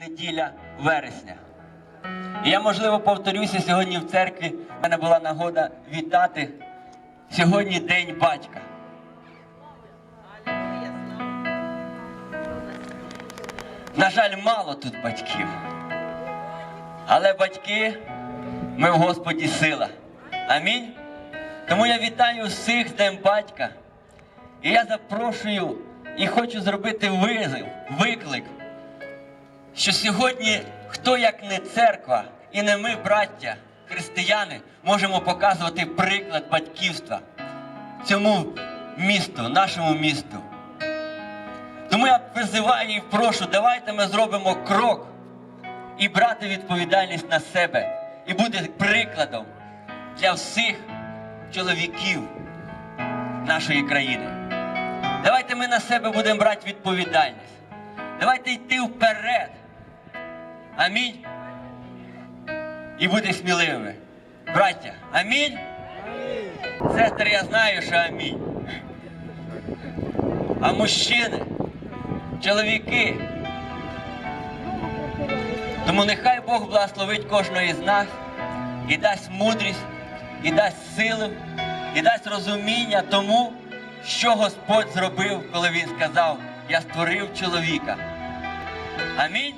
неділя вересня. І я, можливо, повторюся сьогодні в церкві. У мене була нагода вітати сьогодні День батька. На жаль, мало тут батьків. Але батьки, ми в Господі сила. Амінь. Тому я вітаю всіх з Днем батька. І я запрошую і хочу зробити визив, виклик, що сьогодні хто як не церква і не ми, браття, християни, можемо показувати приклад батьківства цьому місту, нашому місту. Тому я призиваю і прошу, давайте ми зробимо крок і брати відповідальність на себе, і бути прикладом для всіх чоловіків нашої країни. Давайте ми на себе будемо брати відповідальність. Давайте йти вперед. Амінь. І бути сміливими. Браття, амінь. Сестри, я знаю, що амінь. А мужчини, чоловіки. Тому нехай Бог благословить кожного із нас і дасть мудрість, і дасть силу, і дасть розуміння тому, що Господь зробив, коли Він сказав, я створив чоловіка. Амінь.